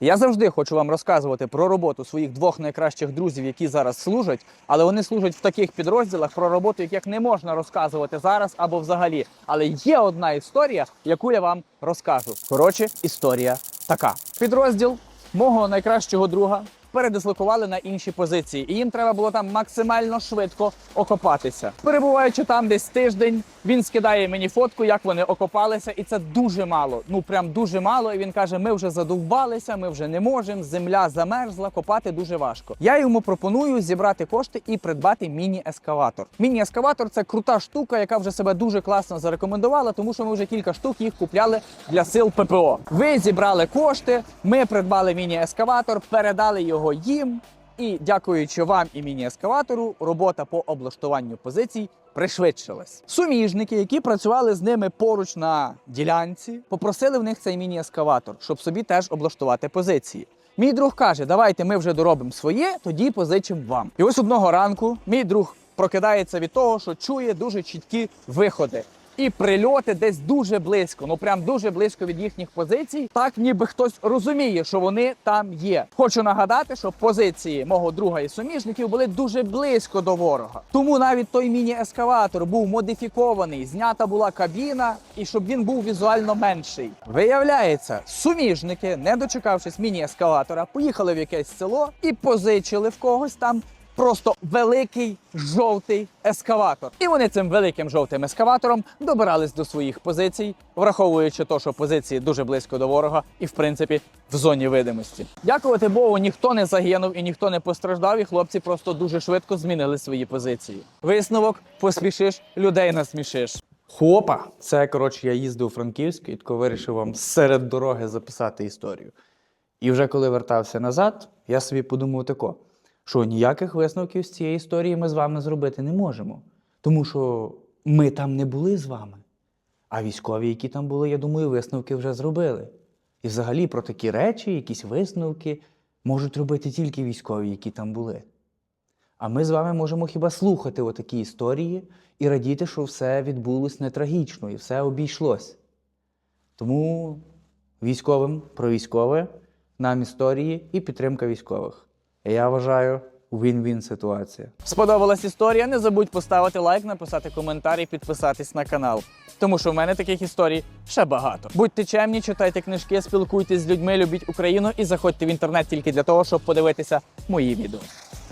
Я завжди хочу вам розказувати про роботу своїх двох найкращих друзів, які зараз служать, але вони служать в таких підрозділах про роботу, яких не можна розказувати зараз або взагалі. Але є одна історія, яку я вам розкажу. Коротше, історія така: підрозділ мого найкращого друга передислокували на інші позиції, і їм треба було там максимально швидко окопатися. Перебуваючи там десь тиждень, він скидає мені фотку, як вони окопалися, і це дуже мало. Ну прям дуже мало. І він каже: ми вже задовбалися, ми вже не можемо. Земля замерзла, копати дуже важко. Я йому пропоную зібрати кошти і придбати міні-ескаватор. Міні-ескаватор це крута штука, яка вже себе дуже класно зарекомендувала, тому що ми вже кілька штук їх купляли для сил ППО. Ви зібрали кошти, ми придбали міні-ескаватор, передали його їм. І дякуючи вам і міні-ескаватору, робота по облаштуванню позицій пришвидшилась. Суміжники, які працювали з ними поруч на ділянці, попросили в них цей міні-ескаватор, щоб собі теж облаштувати позиції. Мій друг каже: давайте ми вже доробимо своє, тоді позичимо вам. І ось одного ранку мій друг прокидається від того, що чує дуже чіткі виходи. І прильоти десь дуже близько, ну прям дуже близько від їхніх позицій, так ніби хтось розуміє, що вони там є. Хочу нагадати, що позиції мого друга і суміжників були дуже близько до ворога. Тому навіть той міні-ескаватор був модифікований, знята була кабіна, і щоб він був візуально менший. Виявляється, суміжники, не дочекавшись міні-ескалатора, поїхали в якесь село і позичили в когось там просто великий жовтий ескаватор. І вони цим великим жовтим ескаватором добирались до своїх позицій, враховуючи те, що позиції дуже близько до ворога і, в принципі, в зоні видимості. Дякувати Богу, ніхто не загинув і ніхто не постраждав, і хлопці просто дуже швидко змінили свої позиції. Висновок поспішиш, людей насмішиш. Хопа! Це коротше, я їздив у Франківськ і тако вирішив вам серед дороги записати історію. І вже коли вертався назад, я собі подумав тако, що ніяких висновків з цієї історії ми з вами зробити не можемо. Тому що ми там не були з вами. А військові, які там були, я думаю, висновки вже зробили. І взагалі про такі речі, якісь висновки можуть робити тільки військові, які там були. А ми з вами можемо хіба слухати отакі історії і радіти, що все відбулось не трагічно і все обійшлось. Тому військовим про військове, нам історії і підтримка військових. Я вважаю, він-він ситуація. Сподобалась історія? Не забудь поставити лайк, написати коментар і підписатись на канал. Тому що в мене таких історій ще багато. Будьте чемні, читайте книжки, спілкуйтесь з людьми, любіть Україну і заходьте в інтернет тільки для того, щоб подивитися мої відео.